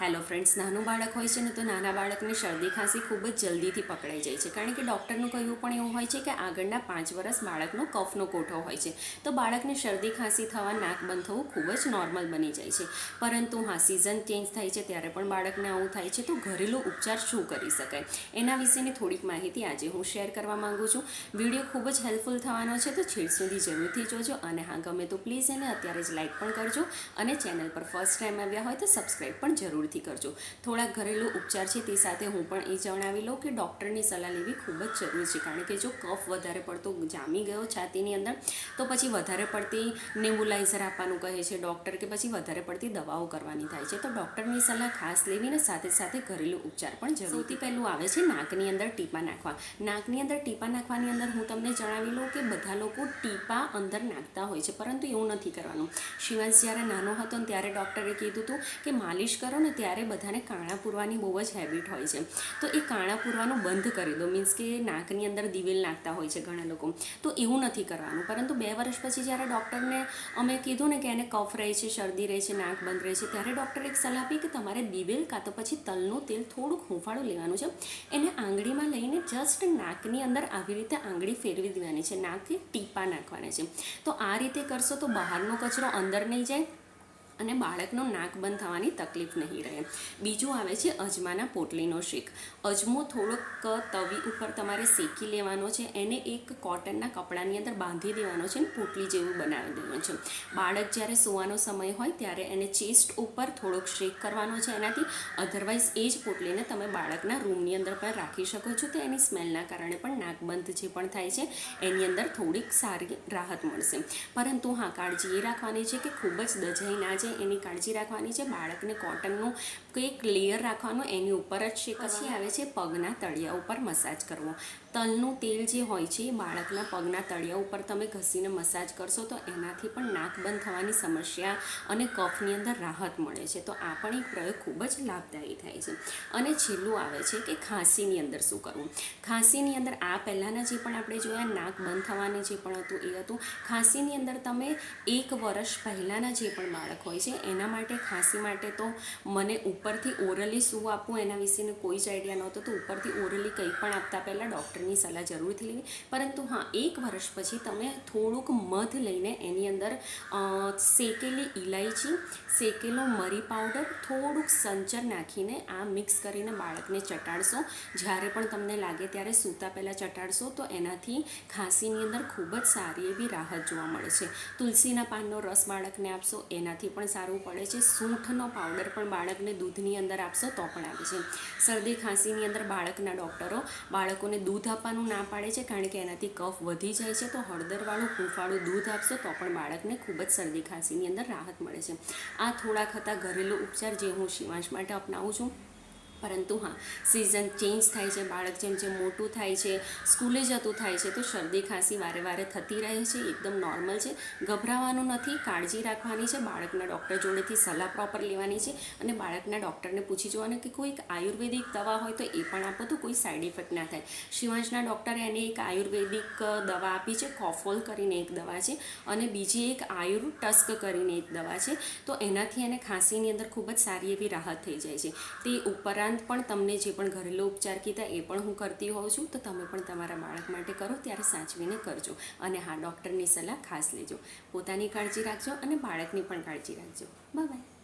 Hello friends નાનું બાળક હોય છે ને તો નાના બાળકને શરદી ખાંસી ખૂબ જ જલ્દીથી પકડાઈ જાય છે. કારણ કે ડૉક્ટરનું કહેવું પણ એવું હોય છે કે આગળના પાંચ વર્ષ બાળકનો કફનો કોઠો હોય છે. તો બાળકને શરદી ખાંસી થવા નાક બંધ થવું ખૂબ જ નોર્મલ બની જાય છે. પરંતુ હા સિઝન ચેન્જ થાય છે, ત્યારે પણ બાળકને આવું થાય છે. તો ઘરેલું ઉપચાર શું કરી શકાય? એના વિશેની થોડીક માહિતી આજે હું શેર કરવા માગું છું. વીડિયો ખૂબ જ હેલ્પફુલ થવાનો છે, તો છેડ સુધી જરૂરથી જોજો. અને હા, ગમે તો પ્લીઝ એને અત્યારે જ લાઇક પણ કરજો. અને ચેનલ પર ફર્સ્ટ ટાઈમ આવ્યા હોય તો સબસ્ક્રાઈબ પણ જરૂરથી કરજો. થોડાક ઘરેલું ઉપચાર છે તે સાથે હું પણ એ જણાવી લઉં કે ડૉક્ટરની સલાહ લેવી ખૂબ જ જરૂરી છે. કારણ કે જો કફ વધારે પડતો જામી ગયો છાતીની અંદર, તો પછી વધારે પડતી નેબ્યુલાઇઝર આપવાનું કહે છે ડૉક્ટર કે પછી વધારે પડતી દવાઓ કરવાની થાય છે. તો ડૉક્ટરની સલાહ ખાસ લેવીને સાથે સાથે ઘરેલું ઉપચાર પણ જરૂરથી પહેલું આવે છે નાકની અંદર ટીપા નાખવા. નાકની અંદર ટીપા નાખવાની અંદર હું તમને જણાવી લઉં કે બધા લોકો ટીપા અંદર નાખતા હોય છે, પરંતુ એવું નથી કરવાનું. શિવાંશ જ્યારે નાનો હતો ત્યારે ડૉક્ટરે કીધું હતું કે માલિશ કરો ને ત્યારે બધાને કાણા પૂરવાની બહુ જ હેબિટ હોય છે. તો એ કાણા પૂરવાનું બંધ કરી દો. મીન્સ કે નાકની અંદર દિવેલ નાખતા હોય છે ઘણા લોકો. તો એવું નથી કરવાનું. પરંતુ બે વર્ષ પછી જ્યારે ડૉક્ટરને અમે કીધું ને કે એને કફ રહે છે, શરદી રહે છે, નાક બંધ રહે છે, ત્યારે ડૉક્ટરે એક સલાહ આપી કે તમારે દિવેલ કાં તો પછી તલનું તેલ થોડુંક હુંફાળું લેવાનું છે. એને આંગળીમાં લઈને જસ્ટ નાકની અંદર આવી રીતે આંગળી ફેરવી દેવાની છે. નાકથી ટીપા નાખવાના છે. તો આ રીતે કરશો તો બહારનો કચરો અંદર નહીં જાય. અને બાળકનું નાક બંધ થવાની તકલીફ નહીં રહે. બીજું આવે છે અજમાના પોટલીનો શેક. અજમો થોડોક તવી ઉપર તમારે શેકી લેવાનો છે. એને એક કોટનના કપડાની અંદર બાંધી દેવાનો છે અને પોટલી જેવું બનાવી દેવાનું છે. બાળક જ્યારે સૂવાનો સમય હોય ત્યારે એને ચેસ્ટ ઉપર થોડોક શેક કરવાનો છે. એનાથી અધરવાઇઝ એ જ પોટલીને તમે બાળકના રૂમની અંદર પણ રાખી શકો છો. તો એની સ્મેલના કારણે પણ નાક બંધ જે પણ થાય છે, એની અંદર થોડીક સારી રાહત મળશે. પરંતુ હા, કાળજી એ રાખવાની છે કે ખૂબ જ દજાઈ ના જાય એની કાળજી રાખવાની છે, બાળકને કોટનનું કંઈક લેયર રાખવાનું, એની ઉપર જ છે, પછી આવે છે પગના તળિયા ઉપર મસાજ કરવો. તલનું તેલ જે હોય છે, એ બાળકના પગના તળિયા ઉપર તમે ઘસીને મસાજ કરશો તો એનાથી પણ નાક બંધ થવાની સમસ્યા અને કફની અંદર રાહત મળે છે. તો આ પણ એક પ્રયોગ ખૂબ જ લાભદાયી થાય છે. અને છેલ્લું આવે છે કે ખાંસીની અંદર શું કરવું? ખાંસીની અંદર આ પહેલાંના જે પણ આપણે જોયા, નાક બંધ થવાની જે પણ હતું એ હતું. ખાંસીની અંદર તમે એક વર્ષ પહેલાંના જે પણ બાળક હોય છે. એના માટે, ખાંસી માટે તો મને ઉપરથી ઓરલી શું આપવું એના વિશેનો કોઈ જ આઈડિયા નહોતો. તો ઉપરથી ઓરલી કંઈ પણ આપતા પહેલાં ડૉક્ટરની સલાહ જરૂરથી લેવી. પરંતુ હા, એક વર્ષ પછી તમે થોડુંક મધ લઈને એની અંદર શેકેલી ઇલાયચી શેકેલો મરી પાવડર થોડુંક સંચર નાખીને આ મિક્સ કરીને બાળકને ચટાડશો. જ્યારે પણ તમને લાગે ત્યારે સૂતા પહેલાં ચટાડશો, તો એનાથી ખાંસીની અંદર ખૂબ જ સારી એવી રાહત જોવા મળે છે. તુલસીના પાનનો રસ બાળકને આપશો, એનાથી પણ સારું પડે છે. સૂંઠનો પાવડર પણ બાળકને દૂધની અંદર આપશો તો પણ આવે છે. શરદી ખાંસીની અંદર બાળકના ડૉક્ટરો બાળકોને દૂધ આપવાનું ના પાડે છે કારણ કે એનાથી કફ વધી જાય છે. તો હળદરવાળું હૂંફાળું દૂધ આપશો તો પણ બાળકને ખૂબ જ શરદી ખાંસીની અંદર રાહત મળે છે. આ થોડાક હતા ઘરેલું ઉપચાર જે હું શિવાંશ માટે અપનાવું છું. પરંતુ હા સિઝન ચેન્જ થાય છે, બાળક જેમ જેમ મોટું થાય છે, સ્કૂલે જતું થાય છે, તો શરદી ખાંસી વારે વારે થતી રહે છે, એકદમ નોર્મલ છે. ગભરાવાનું નથી, કાળજી રાખવાની છે, બાળકના ડૉક્ટર જોડેથી સલાહ પ્રોપર લેવાની છે અને બાળકના ડૉક્ટરને પૂછી જોવાનું કે કોઈક આયુર્વેદિક દવા હોય તો એ પણ આપો તો કોઈ સાઈડ ઇફેક્ટ ના થાય. શિવાંશના ડૉક્ટરે એને એક આયુર્વેદિક દવા આપી છે કોફોલ કરીને એક દવા છે અને બીજી એક આયુર ટસ્ક કરીને એક દવા છે. તો એનાથી એને ખાંસીની અંદર ખૂબ જ સારી એવી રાહત થઈ જાય છે. તે ઉપરાંત પણ તમને જે પણ ઘરેલું ઉપચાર કીધા એ પણ હું કરતી હોઉં છું. તો તમે પણ તમારા બાળક માટે કરો, ત્યારે સાચવીને કરજો અને હા, ડૉક્ટરની સલાહ ખાસ લેજો. પોતાની કાળજી રાખજો અને બાળકની પણ કાળજી રાખજો. બાય